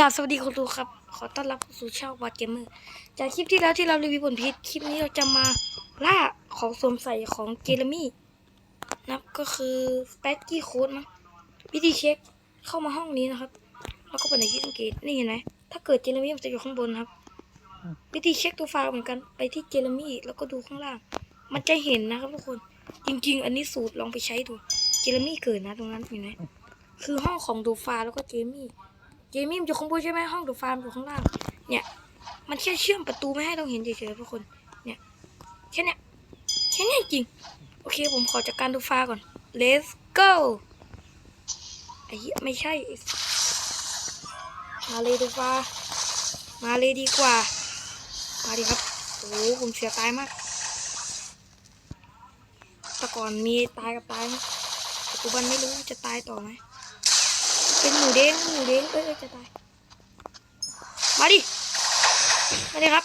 กราบสวัสดีคุณดูครับ ขอต้อนรับสู่ช่องบอดเกมเมอร์จากคลิปที่แล้วที่เรารีวิวบนพีชคลิปนี้เราจะมาล่าของสวมใส่ของเจเรมี่นะก็คือสเปกกี้โค้ดมั้งวิธีเช็คเข้ามาห้องนี้นะครับ แล้วก็เปิดในที่สังเกตนี่เห็นไหมถ้าเกิดเจเรมี่มันจะอยู่ข้างบนครับ วิธีเช็คตัวไฟล์เหมือนกันไปที่เจเรมี่แล้วก็ดูข้างล่าง มันจะเห็นนะครับทุกคนจริง ๆ อันนี้สูตรลองไปใช้ดูเจเรมี่เกิดนะตรงนั้นเห็นไหมคือห้องของดูฟล์แล้วก็เจมี่ เจมี่มันอยู่ข้างบนใช่ไหมห้องดูฟาร์มอยู่ข้างล่าง เนี่ย มันแค่เชื่อมประตูไม่ให้เราเห็นเฉยๆทุกคน เนี่ยแค่เนี้ยแค่เนี้ยจริง โอเคผมขอจัดการดูฟาก่อน let's go ไอ้เหี้ยไม่ใช่ มาเลยดูฟามาเลยดีกว่า มาดิครับ โอ้โหผมเสียตายมาก แต่ก่อนมีตายกับตายปัจจุบันไม่รู้จะตายต่อไหม เป็นหมูเด้งหมูเด้งเอ้ยจะตาย มาดิ มาดิครับ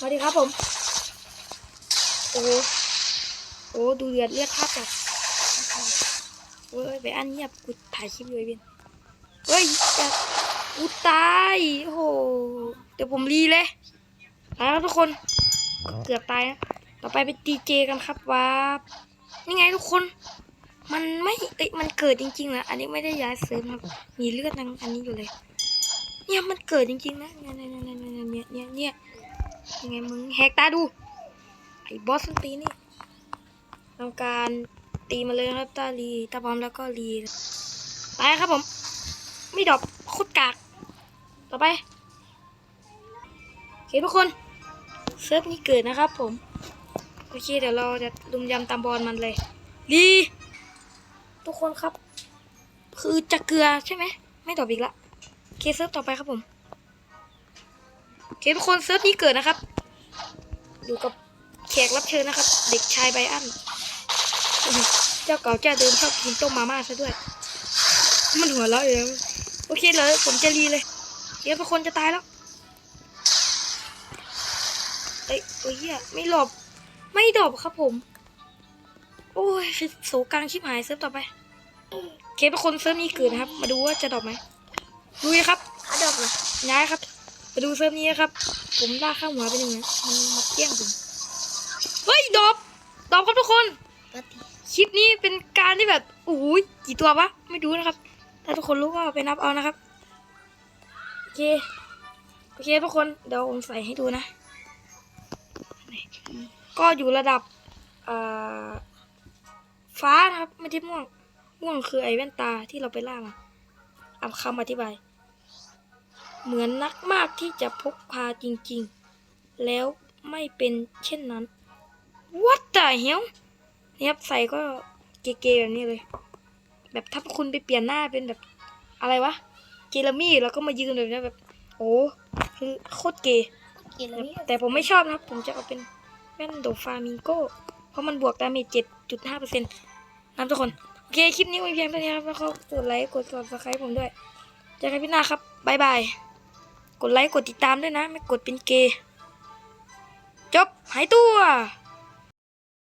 มาดิครับผม โอ้โอ้ดูเดือดเลือดพลาดจัดเฮ้ยไปอันเงียบกูถ่ายคลิปอยู่ไอ้เบนเฮ้ยจะกูตายโอ้โหเดี๋ยวผมรีเลยไปแล้วทุกคนเกือบตายนะต่อไปเป็นดีเจกันครับว้านี่ไงทุกคน มันไม่เอ้ยมันเกิดจริงๆนะอันนี้ไม่ได้ย้ายเสริมครับมีเลือดนังอันนี้อยู่เลย เนี่ยมันเกิดจริงๆนะเนี่ยเนี่ยเนี่ยเนี่ยเนี่ยเนี่ยยังไงมึงแหกตาดูไอ้บอสมันตีนี่ทำการตีมาเลยครับตาลีตาบอมแล้วก็ลีไปครับผม ไม่ดรอปโคตรกาก ต่อไปโอเคทุกคนเซิร์ฟนี้เกิดนะครับผม โอเคเดี๋ยวเราจะลุมยำตามบอลมันเลยลี ทุกคนครับ คือจะเกลือใช่ไหม ไม่ตอบอีกละโอเคเซิร์ฟต่อไปครับผมโอเคทุกคนเซิร์ฟนี้เกิดนะครับ อยู่กับแขกรับเชิญนะครับ เด็กชายไบอัน เจ้าเก่าเจ้าเดิมชอบกินต้มมาม่าซะด้วย มันหัวเราะอยู่แล้วโอเคเลยผมจะรีเลย เดี๋ยวทุกคนจะตายแล้วเอ้ยโอ้ยเหี้ยไม่หลบ ไม่ดอบครับผม โอ้ยคือโศกลางชิบหายเซิร์ฟต่อไปเคเป็นคนเซิร์ฟนี้เกิดนะครับ มาดูว่าจะดรอปไหมดูเลยครับถ้าดรอปเหรอย้ายครับ มาดูเซิร์ฟนี้นะครับ ผมลากข้างหัวไปหนึ่งนะมันมาเกี้ยงผมเฮ้ยดรอปดรอปครับทุกคนคลิปนี้เป็นการที่แบบโอ้ยกี่ตัววะไม่รู้นะครับ ถ้าทุกคนรู้ก็ไปนับเอานะครับโอเคโอเคทุกคนเดี๋ยวผมใส่ให้ดูนะ ก็อยู่ระดับเอ่อ ฟ้านะครับไม่ใช่ม่วง ม่วงคือไอ้แว่นตาที่เราไปล่ามาเอาคำอธิบาย เหมือนนักมากที่จะพกพาจริงๆ แล้วไม่เป็นเช่นนั้น What the hell เนี่ยครับใส่ก็เก๋ๆแบบนี้เลย แบบถ้าคุณไปเปลี่ยนหน้าเป็นแบบอะไรวะ เจเรมี่แล้วก็มายืนแบบนี้แบบ โอ้คือโคตรเก๋กินแล้วนี่แต่ผมไม่ชอบนะครับ ผมจะเอาเป็นแว่นโดฟามิงโก้ เพราะมันบวกดาเมจเจ็ด จุดห้าเปอร์เซ็นต์นะทุกคน โอเค คลิปนี้มีเพียงเท่านี้ครับ แล้วก็กดไลค์ กดซับสไครป์ผมด้วยเจอกันพี่หน้าครับบายบาย กดไลค์ กดติดตามด้วยนะ ไม่กดเป็นเกย์ จบ หายตัว